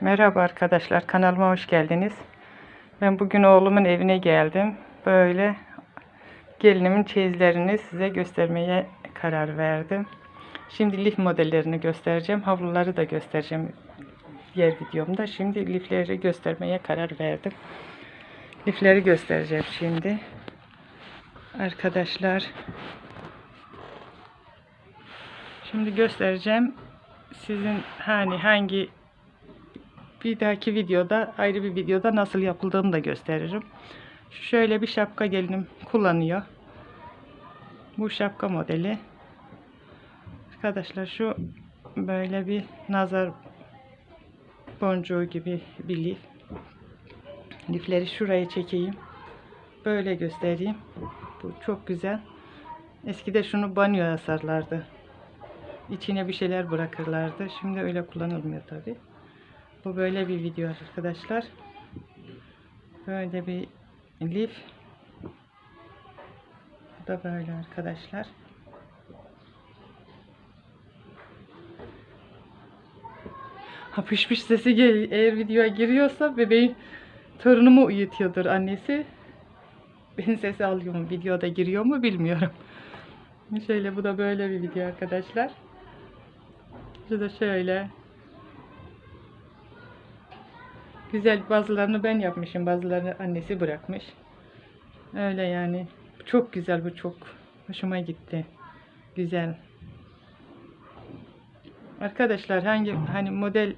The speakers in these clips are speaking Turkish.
Merhaba arkadaşlar kanalıma hoş geldiniz. Ben bugün oğlumun evine geldim. Böyle gelinimin çeyizlerini size göstermeye karar verdim. Şimdi lif modellerini göstereceğim. Havluları da göstereceğim diğer videomda. Şimdi lifleri göstermeye karar verdim. Lifleri göstereceğim şimdi. Arkadaşlar Şimdi göstereceğim. Sizin hani hangi bir dahaki videoda ayrı bir videoda nasıl yapıldığını da gösteririm. Şöyle bir şapka gelinim kullanıyor. Bu şapka modeli. Arkadaşlar şu böyle bir nazar boncuğu gibi bir lif. Lifleri şuraya çekeyim. Böyle göstereyim. Bu çok güzel. Eskide şunu banyo asarlardı. İçine bir şeyler bırakırlardı. Şimdi öyle kullanılmıyor tabi. Bu böyle bir video arkadaşlar. Böyle bir lif. Bu da böyle arkadaşlar. Ha piş sesi gel eğer videoya giriyorsa bebeğin torunumu uyutuyordur annesi. Benim sesi alıyor mu videoda giriyor mu bilmiyorum. Şöyle bu da böyle bir video arkadaşlar. Bu da şöyle. Güzel bazılarını ben yapmışım. Bazılarını annesi bırakmış. Öyle yani. Çok güzel bu çok. Hoşuma gitti. Güzel. Arkadaşlar hangi hani model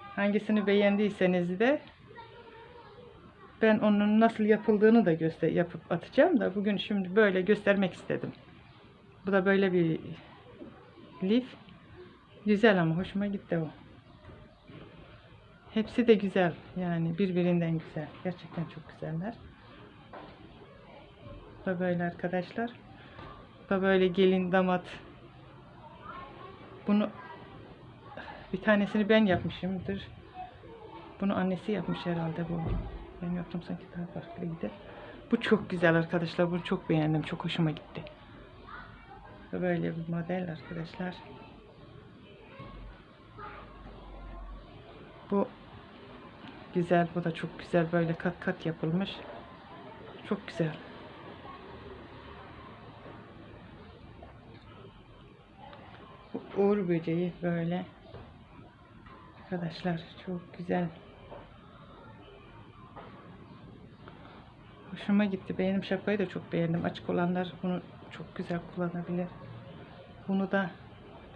hangisini beğendiyseniz de ben onun nasıl yapıldığını da göster yapıp atacağım da bugün şimdi böyle göstermek istedim. Bu da böyle bir lif. Güzel ama hoşuma gitti o. Hepsi de güzel. Yani birbirinden güzel. Gerçekten çok güzeller. Bu da böyle arkadaşlar. Bu da böyle gelin damat. Bunu bir tanesini ben yapmışımdır. Bunu annesi yapmış herhalde bu. Ben yaptım sanki daha farklıydı. Bu çok güzel arkadaşlar. Bunu çok beğendim. Çok hoşuma gitti. Böyle bir model arkadaşlar. Bu güzel. Bu da çok güzel. Böyle kat kat yapılmış. Çok güzel. Uğur böceği böyle. Arkadaşlar çok güzel. Hoşuma gitti. Beğendim şapkayı da çok beğendim. Açık olanlar bunu çok güzel kullanabilir. Bunu da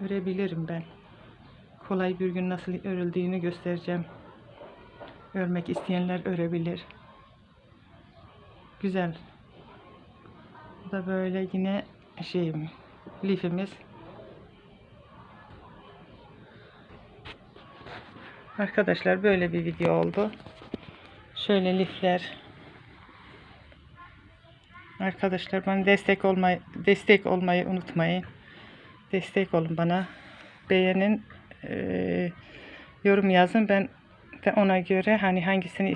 örebilirim ben. Kolay bir gün nasıl örüldüğünü göstereceğim. Örmek isteyenler örebilir. Güzel. Bu da böyle yine şey lifimiz. Arkadaşlar böyle bir video oldu. Şöyle lifler. Arkadaşlar bana destek olmayı destek olmayı unutmayın. Destek olun bana. Beğenin, eee, yorum yazın. Ben de ona göre hani hangisini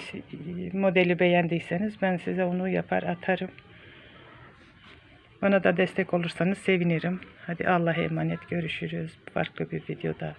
modeli beğendiyseniz ben size onu yapar atarım. Bana da destek olursanız sevinirim. Hadi Allah'a emanet görüşürüz. Farklı bir videoda.